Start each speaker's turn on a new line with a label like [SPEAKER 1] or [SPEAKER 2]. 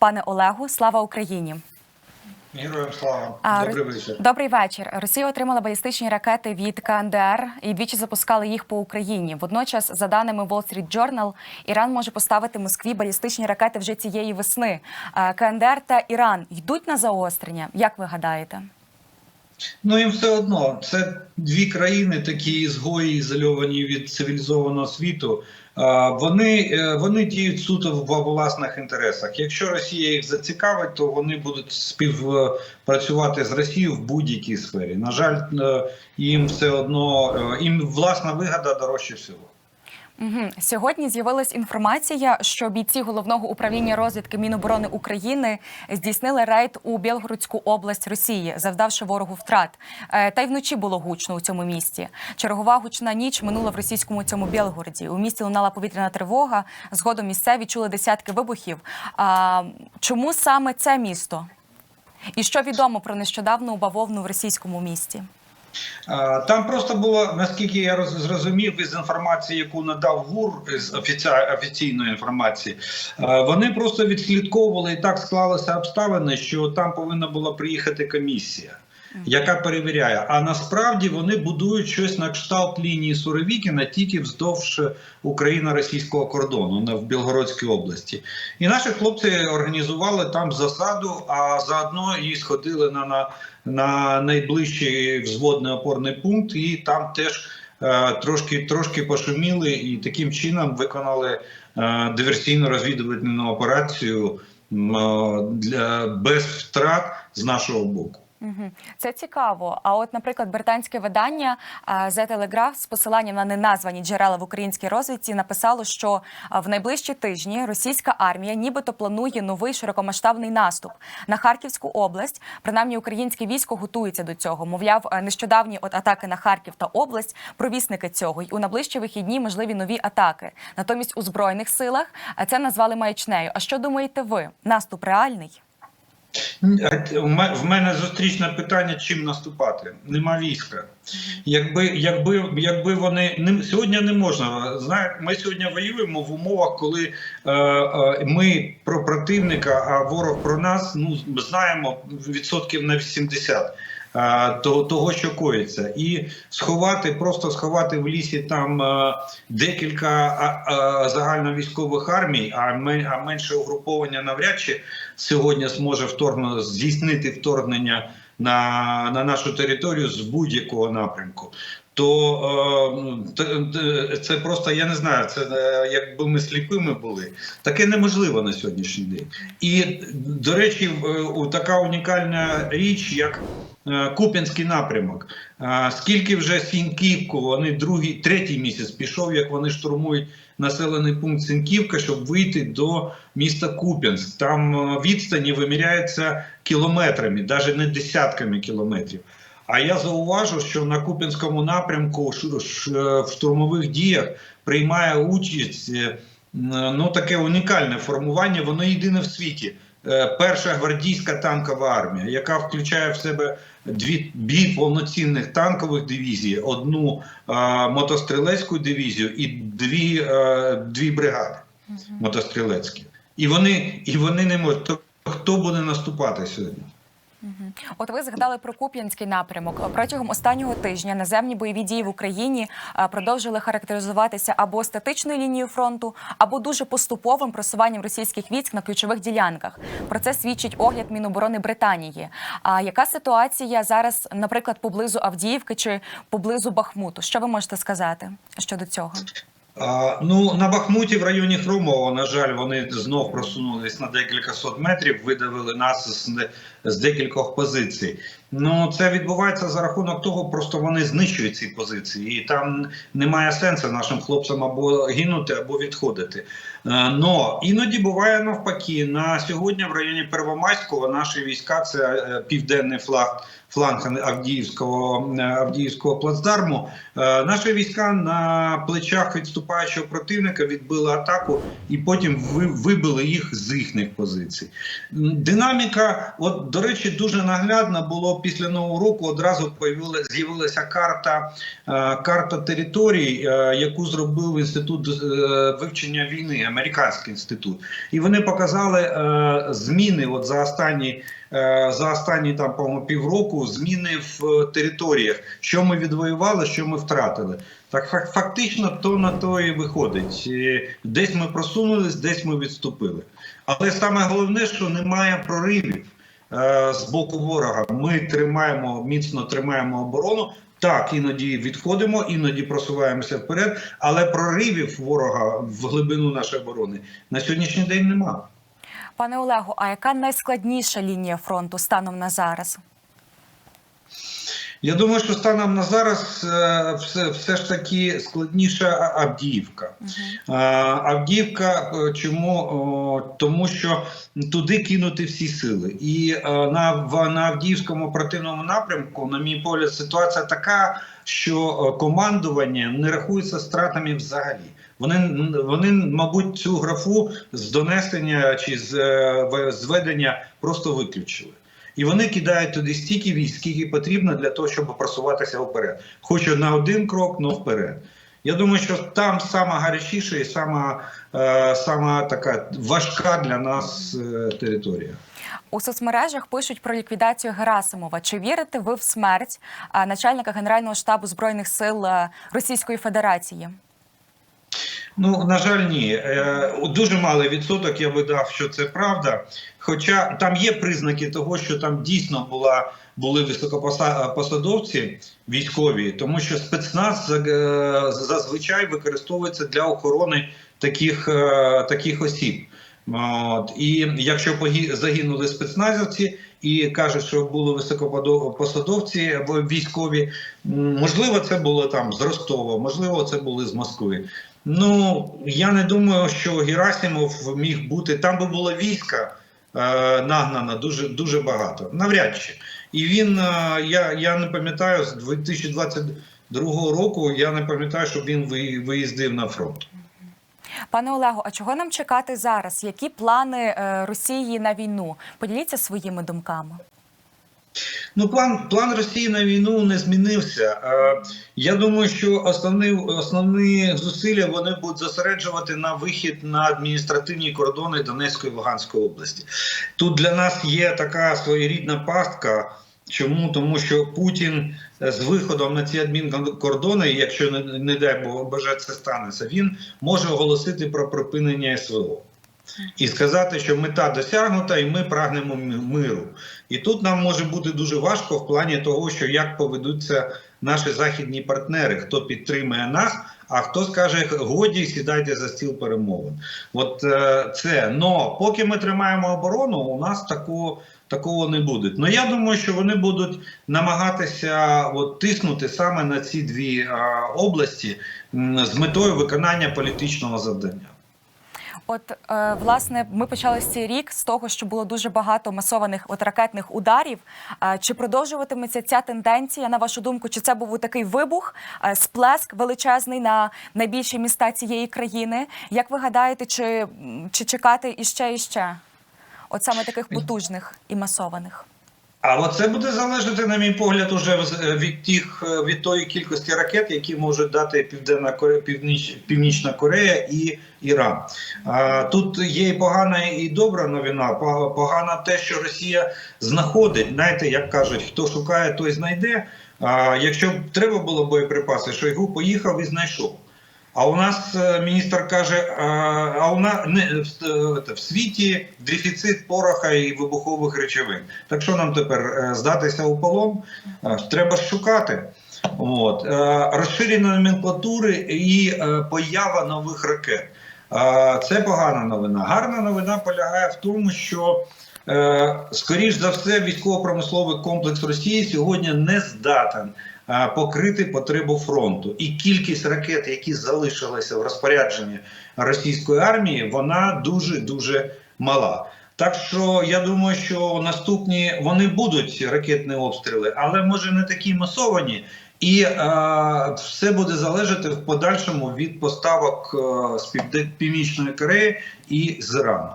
[SPEAKER 1] Пане Олегу, слава Україні!
[SPEAKER 2] Героям слава. Добрий вечір.
[SPEAKER 1] Добрий вечір. Росія отримала балістичні ракети від КНДР і двічі запускали їх по Україні. Водночас, за даними Wall Street Journal, Іран може поставити Москві балістичні ракети вже цієї весни. КНДР та Іран йдуть на заострення. Як ви гадаєте?
[SPEAKER 2] Ну їм все одно. Це дві країни, такі ізгої, ізольовані від цивілізованого світу. Вони, е, вони діють суто в власних інтересах. Якщо Росія їх зацікавить, то вони будуть співпрацювати з Росією в будь-якій сфері. На жаль, е, їм все одно е, їм власна вигода дорожче всього.
[SPEAKER 1] Угу. Сьогодні з'явилась інформація, що бійці головного управління розвідки Міноборони України здійснили рейд у Білгородську область Росії, завдавши ворогу втрат. Е, Та й вночі було гучно у цьому місті. Чергова гучна ніч минула в російському цьому Білгороді. У місті лунала повітряна тривога. Згодом місцеві чули десятки вибухів. А чому саме це місто? І що відомо про нещодавну бавовну в російському місті?
[SPEAKER 2] Там просто було, наскільки я роз- зрозумів, із інформації, яку надав ГУР з офіційної інформації, вони просто відслідковували і так склалися обставини, що там повинна була приїхати комісія. Яка перевіряє, а насправді вони будують щось на кшталт лінії Суровікіна тільки вздовж Україно-російського кордону на в Білгородській області. І наші хлопці організували там засаду, а заодно і сходили на, на, на найближчий взводний опорний пункт, і там теж е, трошки, трошки пошуміли і таким чином виконали е, диверсійно-розвідувальну операцію е, для, без втрат з нашого боку.
[SPEAKER 1] Це цікаво. А от, наприклад, британське видання The Telegraph з посиланням на неназвані джерела в українській розвідці написало, що в найближчі тижні російська армія нібито планує новий широкомасштабний наступ на Харківську область. Принаймні, українське військо готується до цього. Мовляв, е, нещодавні от атаки на Харків та область провісники цього. й у найближчі вихідні можливі нові атаки. Натомість у збройних силах це назвали маячнею. А що думаєте ви? Наступ реальний?
[SPEAKER 2] В мене зустрічне питання: чим наступати? Нема війська. Якби, якби, якби вони не сьогодні не можна. Знаєте, ми сьогодні воюємо в умовах, коли е, е, ми про противника, а ворог про нас ну знаємо відсотків на 80. Того, що коїться, і сховати, просто сховати в лісі там е, декілька загальновійськових армій, а менше угруповання навряд чи сьогодні зможе вторгну, здійснити вторгнення на, на нашу територію з будь-якого напрямку. То е, це просто я не знаю. Це е, якби ми сліпими були, таке неможливо на сьогоднішній день. І до речі, така унікальна річ, як е, Куп'янський напрямок. Скільки вже Сіньківку, вони другий, третій місяць пішов, як вони штурмують населений пункт Сіньківка, щоб вийти до міста Куп'янськ. Там відстані виміряються кілометрами, навіть не десятками кілометрів. А я зауважу, що на Куп'янському напрямку е, в штурмових діях приймає участь е, ну таке унікальне формування. Воно єдине в світі. Е, Перша гвардійська танкова армія, яка включає в себе дві, дві повноцінних танкових дивізії, одну е, мотострілецьку дивізію і дві, е, дві бригади мотострілецькі. І вони, і вони не можуть. То хто буде наступати сьогодні?
[SPEAKER 1] От ви згадали про Куп'янський напрямок. Протягом останнього тижня наземні бойові дії в Україні продовжили характеризуватися або статичною лінією фронту, або дуже поступовим просуванням російських військ на ключових ділянках. Про це свідчить огляд Міноборони Британії. А яка ситуація зараз, наприклад, поблизу Авдіївки чи поблизу Бахмуту? Що ви можете сказати щодо цього?
[SPEAKER 2] Ну на Бахмуті в районі Хромова, на жаль, вони знов просунулись на декілька сот метрів, видавили нас з, з декількох позицій. Ну це відбувається за рахунок того, просто вони знищують ці позиції, і там немає сенсу нашим хлопцям або гинути, або відходити. Е, Но іноді буває навпаки. На сьогодні в районі Первомайського наші війська це е, південний флаг. Фланг Авдіївського е, Авдіївського плацдарму. Е, Наші війська на плечах відступаючого противника відбили атаку і потім ви- вибили їх з їхніх позицій. Динаміка, от до речі, дуже наглядно було після нового року одразу з'явилася карта е, карта територій, яку зробив інститут вивчення війни, американський інститут, і вони показали зміни. От за останні за останні там по півроку зміни в е, територіях, що ми відвоювали, що ми втратили. Так фак- фактично то на то і виходить. Е, Десь ми просунулись, десь ми відступили. Але саме головне, що немає проривів е, з боку ворога. Ми тримаємо міцно тримаємо оборону. Так, іноді відходимо, іноді просуваємося вперед, але проривів ворога в глибину нашої оборони на сьогоднішній день немає.
[SPEAKER 1] Пане Олегу, а яка найскладніша лінія фронту станом на зараз?
[SPEAKER 2] Я думаю, що станом на зараз е, все, все ж таки складніша Авдіївка. Е, Авдіївка е, чому? Тому що туди кинути всі сили. І на, в, на Авдіївському оперативному напрямку, на мій погляд, ситуація така, що командування не рахується стратами взагалі. Вони, вони, мабуть, цю графу з донесення чи з зведення просто виключили. І вони кидають туди стільки військ, скільки потрібно для того, щоб просуватися вперед. Хоч на один крок, але вперед. Я думаю, що там сама гарячіша і сама, е, сама така важка для нас е, територія.
[SPEAKER 1] У соцмережах пишуть про ліквідацію Герасимова. Чи вірите ви в смерть начальника Генерального штабу збройних сил е, Російської Федерації?
[SPEAKER 2] Ну, на жаль, ні. Е, дуже малий відсоток я би дав, що це правда. Хоча там є признаки того, що там дійсно була, були високопосадовці військові, тому що спецназ е, зазвичай використовується для охорони таких, е, таких осіб. От. І якщо загинули спецназівці і кажуть, що були високопосадовці або військові, можливо, це було там з Ростова, можливо, це були з Москви. Ну я не думаю, що Герасимов міг бути там, би було війська е, нагнано дуже дуже багато. Навряд чи. І він е, я, я не пам'ятаю з 2022 року. Я не пам'ятаю, щоб він ви- виїздив на фронт.
[SPEAKER 1] Пане Олегу, а чого нам чекати зараз? Які плани е, Росії на війну? Поділіться своїми думками.
[SPEAKER 2] Ну, план план Росії на війну не змінився. Е, я думаю, що основні, основні зусилля вони будуть зосереджувати на вихід на адміністративні кордони Донецької і Луганської області. Тут для нас є така своєрідна пастка. Чому? Тому що Путін е, з виходом на ці адмінкордони, якщо не, не дай Бог боже це станеться, він може оголосити про припинення СВО і сказати, що мета досягнута, і ми прагнемо миру. І тут нам може бути дуже важко в плані того, що як поведуться наші західні партнери, хто підтримує нас, а хто скаже годі, сідайте за стіл перемовин. От е, це но поки ми тримаємо оборону, у нас такого. Такого не буде. Ну я думаю, що вони будуть намагатися от, тиснути саме на ці дві а, області м, з метою виконання політичного завдання.
[SPEAKER 1] От е, власне, ми почали цей рік з того, що було дуже багато масованих от ракетних ударів. Е, чи продовжуватиметься ця тенденція? На вашу думку, чи це був такий вибух, е, сплеск величезний на найбільші міста цієї країни? Як ви гадаєте, чи, чи чекати іще і ще? От саме таких потужних і масованих?
[SPEAKER 2] А от це буде залежати, на мій погляд, уже від тих е, від тої кількості ракет, які можуть дати Південна Корея, Північ, Північна Корея і Іран. Тут є і погана, і добра новина. Погана те, що Росія знаходить. Знаєте, як кажуть, хто шукає, той знайде. А, якщо б треба було боєприпаси, Шойгу поїхав і знайшов. А у нас е, міністр каже: а, а у нас не в, е, в світі дефіцит пороха і вибухових речовин. Так що нам тепер е, здатися у полон? Е, Треба шукати. От Е, розширення номенклатури і е, поява нових ракет. Е, Це погана новина. Гарна новина полягає в тому, що е, скоріш за все військово-промисловий комплекс Росії сьогодні не здатен е, покрити потребу фронту. І кількість ракет, які залишилися в розпорядженні російської армії, вона дуже дуже мала. Так що я думаю, що наступні вони будуть ракетні обстріли, але може не такі масовані, і е, все буде залежати в подальшому від поставок е, з Північної Кореї і з Ірану.